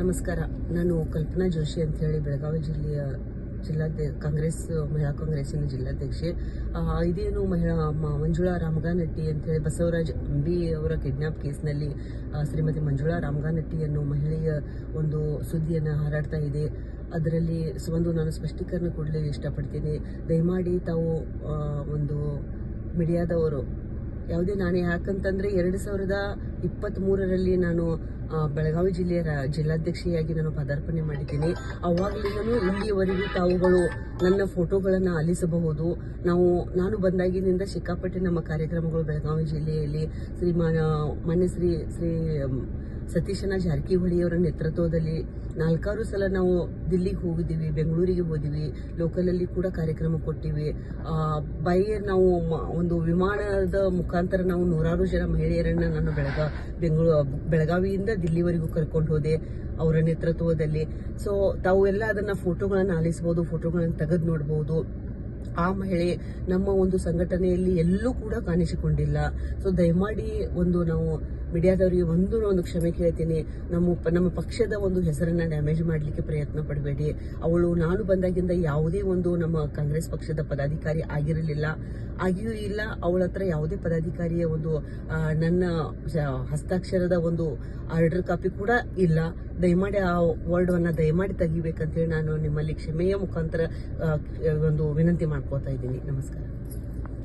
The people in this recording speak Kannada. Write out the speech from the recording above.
ನಮಸ್ಕಾರ. ನಾನು ಕಲ್ಪನಾ ಜೋಶಿ ಅಂತ ಹೇಳಿ ಬೆಳಗಾವಿ ಜಿಲ್ಲೆಯ ಜಿಲ್ಲಾಧ್ಯ ಕಾಂಗ್ರೆಸ್, ಮಹಿಳಾ ಕಾಂಗ್ರೆಸ್ಸಿನ ಜಿಲ್ಲಾಧ್ಯಕ್ಷೆ. ಇದೇನು ಮಹಿಳಾ ಮಂಜುಳಾ ರಾಮಗಾನಟ್ಟಿ ಅಂತ ಹೇಳಿ ಬಸವರಾಜ್ ಅಂಬಿ ಅವರ ಕಿಡ್ನಾಪ್ ಕೇಸ್ನಲ್ಲಿ ಶ್ರೀಮತಿ ಮಂಜುಳಾ ರಾಮಗಾನಟ್ಟಿ ಅನ್ನೋ ಮಹಿಳೆಯ ಒಂದು ಸುದ್ದಿಯನ್ನು ಹಾರಾಡ್ತಾ ಇದೆ. ಅದರಲ್ಲಿ ಒಂದು, ನಾನು ಸ್ಪಷ್ಟೀಕರಣ ಕೊಡಲು ಇಷ್ಟಪಡ್ತೀನಿ. ದಯಮಾಡಿ ತಾವು ಒಂದು ಮೀಡಿಯಾದವರು, ಯಾವುದೇ ನಾನು ಯಾಕಂತಂದರೆ ಎರಡು ಸಾವಿರದ ಇಪ್ಪತ್ತ್ ಮೂರರಲ್ಲಿ ನಾನು ಬೆಳಗಾವಿ ಜಿಲ್ಲೆಯ ಜಿಲ್ಲಾಧ್ಯಕ್ಷೆಯಾಗಿ ನಾನು ಪದಾರ್ಪಣೆ ಮಾಡಿದ್ದೀನಿ. ಅವಾಗಲಿಂದನೂ ಇಲ್ಲಿಯವರೆಗೂ ತಾವುಗಳು ನನ್ನ ಫೋಟೋಗಳನ್ನು ಆಲಿಸಬಹುದು ನಾವು, ನಾನು ಬಂದಾಗಿನಿಂದ ಸಿಕ್ಕಾಪಟ್ಟೆ ನಮ್ಮ ಕಾರ್ಯಕ್ರಮಗಳು ಬೆಳಗಾವಿ ಜಿಲ್ಲೆಯಲ್ಲಿ ಶ್ರೀಮಾನ, ಮಾನ್ಯ ಶ್ರೀ ಶ್ರೀ ಸತೀಶನ ಜಾರಕಿಹೊಳಿಯವರ ನೇತೃತ್ವದಲ್ಲಿ ನಾಲ್ಕಾರು ಸಲ ನಾವು ದಿಲ್ಲಿಗೆ ಹೋಗಿದ್ದೀವಿ, ಬೆಂಗಳೂರಿಗೆ ಹೋದಿವಿ, ಲೋಕಲಲ್ಲಿ ಕೂಡ ಕಾರ್ಯಕ್ರಮ ಕೊಟ್ಟಿವಿ. ಬೈ ನಾವು ಒಂದು ವಿಮಾನದ ಮುಖಾಂತರ ನಾವು ನೂರಾರು ಜನ ಮಹಿಳೆಯರನ್ನು ನಾನು ಬೆಳಗ ಬೆಂಗಳೂರು, ಬೆಳಗಾವಿಯಿಂದ ದಿಲ್ಲಿವರೆಗೂ ಕರ್ಕೊಂಡು ಹೋದೆ ಅವರ ನೇತೃತ್ವದಲ್ಲಿ. ಸೊ ತಾವು ಎಲ್ಲ ಅದನ್ನ ಫೋಟೋಗಳನ್ನು ಆಲಿಸಬಹುದು ಫೋಟೋಗಳನ್ನು ತೆಗೆದು ನೋಡಬಹುದು ಆ ಮಹಿಳೆ ನಮ್ಮ ಒಂದು ಸಂಘಟನೆಯಲ್ಲಿ ಎಲ್ಲೂ ಕೂಡ ಕಾಣಿಸಿಕೊಂಡಿಲ್ಲ. ಸೊ ದಯಮಾಡಿ ಒಂದು ನಾವು ಮೀಡಿಯಾದವರಿಗೆ ಒಂದು ಒಂದು ಕ್ಷಮೆ ಕೇಳ್ತೀನಿ. ನಮ್ಮ ನಮ್ಮ ಪಕ್ಷದ ಒಂದು ಹೆಸರನ್ನ ಡ್ಯಾಮೇಜ್ ಮಾಡಲಿಕ್ಕೆ ಪ್ರಯತ್ನ ಪಡಬೇಡಿ. ಅವಳು, ನಾನು ಬಂದಾಗಿಂದ ಯಾವುದೇ ಒಂದು ನಮ್ಮ ಕಾಂಗ್ರೆಸ್ ಪಕ್ಷದ ಪದಾಧಿಕಾರಿ ಆಗಿರಲಿಲ್ಲ. ಆಗಿಯೂ ಇಲ್ಲ, ಅವಳ ಹತ್ರ ಯಾವುದೇ ಪದಾಧಿಕಾರಿಯ ಒಂದು ನನ್ನ ಹಸ್ತಾಕ್ಷರದ ಒಂದು ಆರ್ಡರ್ ಕಾಪಿ ಕೂಡ ಇಲ್ಲ. ದಯಮಾಡಿ ಆ ವರ್ಡನ್ನು ದಯಮಾಡಿ ತೆಗಿಬೇಕಂತೇಳಿ ನಾನು ನಿಮ್ಮಲ್ಲಿ ಕ್ಷಮೆಯ ಮುಖಾಂತರ ಒಂದು ವಿನಂತಿ ಮಾಡ್ಕೋತಾ ಇದ್ದೀನಿ. ನಮಸ್ಕಾರ.